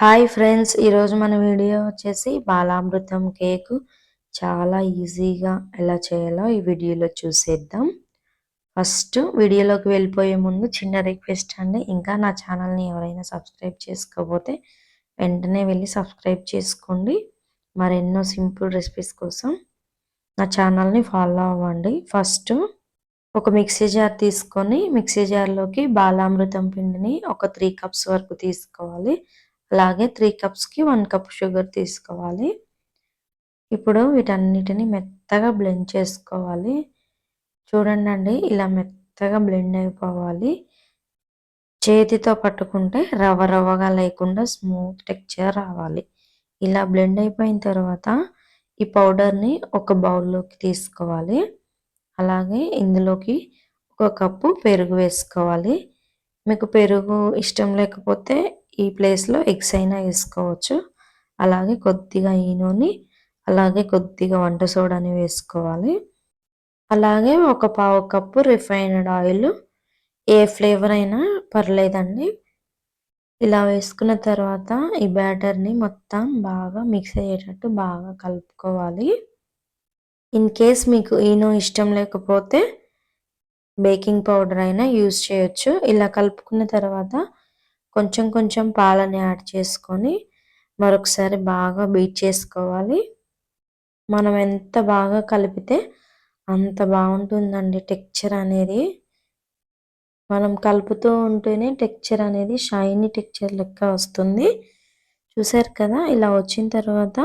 Hi friends ఈరోజు మన video వచ్చేసి బాలామృతం కేక్. చాలా ఈజీగా ఎలా చేయాలో ఈ వీడియోలో చూసేద్దాం. ఫస్ట్ వీడియోలోకి వెళ్ళిపోయే ముందు చిన్న రిక్వెస్ట్ అండి. ఇంకా నా ఛానల్ని ఎవరైనా సబ్స్క్రైబ్ చేసుకోకపోతే వెంటనే వెళ్ళి సబ్స్క్రైబ్ చేసుకోండి. మరెన్నో సింపుల్ రెసిపీస్ కోసం నా ఛానల్ని ఫాలో అవ్వండి. ఫస్ట్ ఒక మిక్సీ జార్ తీసుకొని మిక్సీ జార్లోకి బాలామృతం పిండిని ఒక త్రీ కప్స్ వరకు తీసుకోవాలి. అలాగే త్రీ కప్స్కి వన్ కప్ షుగర్ తీసుకోవాలి. ఇప్పుడు వీటన్నిటిని మెత్తగా బ్లెండ్ చేసుకోవాలి. చూడండి అండి ఇలా మెత్తగా బ్లెండ్ అయిపోవాలి. చేతితో పట్టుకుంటే రవ్వ రవ్వగా లేకుండా స్మూత్ టెక్చర్ రావాలి. ఇలా బ్లెండ్ అయిపోయిన తర్వాత ఈ పౌడర్ని ఒక బౌల్లోకి తీసుకోవాలి. అలాగే ఇందులోకి ఒక కప్పు పెరుగు వేసుకోవాలి. మీకు పెరుగు ఇష్టం లేకపోతే ఈ ప్లేస్లో ఎగ్స్ అయినా వేసుకోవచ్చు. అలాగే కొద్దిగా ఈనోని అలాగే కొద్దిగా వంట సోడాని వేసుకోవాలి. అలాగే ఒక పావు కప్పు రిఫైన్డ్ ఆయిల్ ఏ ఫ్లేవర్ అయినా పర్లేదండి. ఇలా వేసుకున్న తర్వాత ఈ బ్యాటర్ని మొత్తం బాగా మిక్స్ అయ్యేటట్టు బాగా కలుపుకోవాలి. ఇన్ కేస్ మీకు ఈనో ఇష్టం లేకపోతే బేకింగ్ పౌడర్ అయినా యూజ్ చేయొచ్చు. ఇలా కలుపుకున్న తర్వాత కొంచెం కొంచెం పాలని యాడ్ చేసుకొని మరొకసారి బాగా బీట్ చేసుకోవాలి. మనం ఎంత బాగా కలిపితే అంత బాగుంటుందండి టెక్చర్ అనేది. మనం కలుపుతూ ఉంటేనే టెక్చర్ అనేది షైనీ టెక్చర్ లెక్క వస్తుంది. చూసారు కదా ఇలా వచ్చిన తర్వాత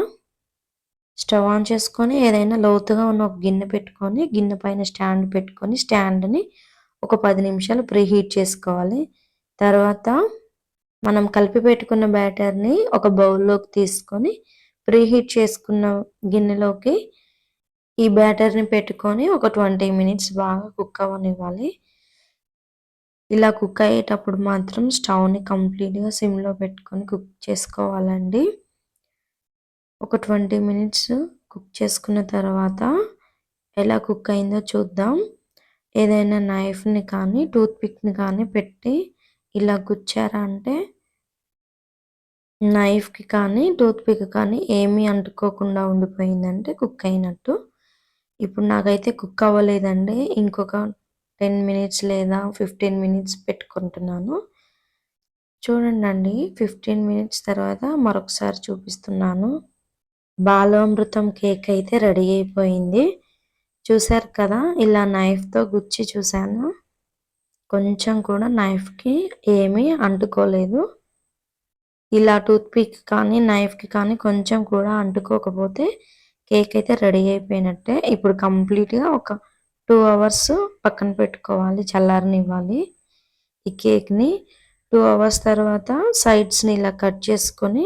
స్టవ్ ఆన్ చేసుకొని ఏదైనా లోతుగా ఉన్న ఒక గిన్నె పెట్టుకొని గిన్నె పైన స్టాండ్ పెట్టుకొని స్టాండ్ని ఒక పది నిమిషాలు ప్రీహీట్ చేసుకోవాలి. తర్వాత మనం కలిపి పెట్టుకున్న బ్యాటర్ని ఒక బౌల్లోకి తీసుకొని ప్రీహీట్ చేసుకున్న గిన్నెలోకి ఈ బ్యాటర్ని పెట్టుకొని ఒక ట్వంటీ మినిట్స్ బాగా కుక్ అవ్వనివ్వాలి. ఇలా కుక్ అయ్యేటప్పుడు మాత్రం స్టవ్ని కంప్లీట్గా సిమ్లో పెట్టుకొని కుక్ చేసుకోవాలండి. ఒక ట్వంటీ మినిట్స్ కుక్ చేసుకున్న తర్వాత ఎలా కుక్ అయిందో చూద్దాం. ఏదైనా నైఫ్ని కానీ టూత్పిక్ని కానీ పెట్టి ఇలా గుచ్చారా అంటే నైఫ్కి కానీ టూత్పిక్ కానీ ఏమీ అంటుకోకుండా ఉండిపోయిందంటే కుక్ అయినట్టు. ఇప్పుడు నాకైతే కుక్ అవ్వలేదండి. ఇంకొక టెన్ మినిట్స్ లేదా ఫిఫ్టీన్ మినిట్స్ పెట్టుకుంటున్నాను. చూడండి అండి ఫిఫ్టీన్ మినిట్స్ తర్వాత మరొకసారి చూపిస్తున్నాను. బాలామృతం కేక్ అయితే రెడీ అయిపోయింది. చూసారు కదా ఇలా నైఫ్తో గుచ్చి చూశాను. కొంచెం కూడా నైఫ్కి ఏమీ అంటుకోలేదు. ఇలా టూత్పిక్ కానీ నైఫ్కి కానీ కొంచెం కూడా అంటుకోకపోతే కేక్ అయితే రెడీ అయిపోయినట్టే. ఇప్పుడు కంప్లీట్గా ఒక టూ అవర్స్ పక్కన పెట్టుకోవాలి చల్లారనివ్వాలి. ఈ కేక్ని టూ అవర్స్ తర్వాత సైడ్స్ని ఇలా కట్ చేసుకొని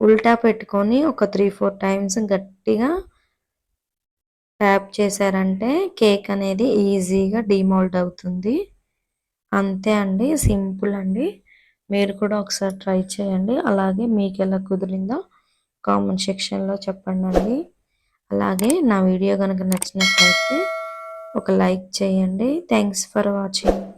ఉల్టా పెట్టుకొని ఒక త్రీ ఫోర్ టైమ్స్ గట్టిగా ట్యాప్ చేశారంటే కేక్ అనేది ఈజీగా డిమోల్డ్ అవుతుంది. అంతే అండి సింపుల్ అండి. మీరు కూడా ఒకసారి ట్రై చేయండి. అలాగే మీకు ఎలా కుదిరిందో కామెంట్ సెక్షన్లో చెప్పండి అండి. అలాగే నా వీడియో కనుక నచ్చినట్లయితే ఒక లైక్ చేయండి. Thanks for watching.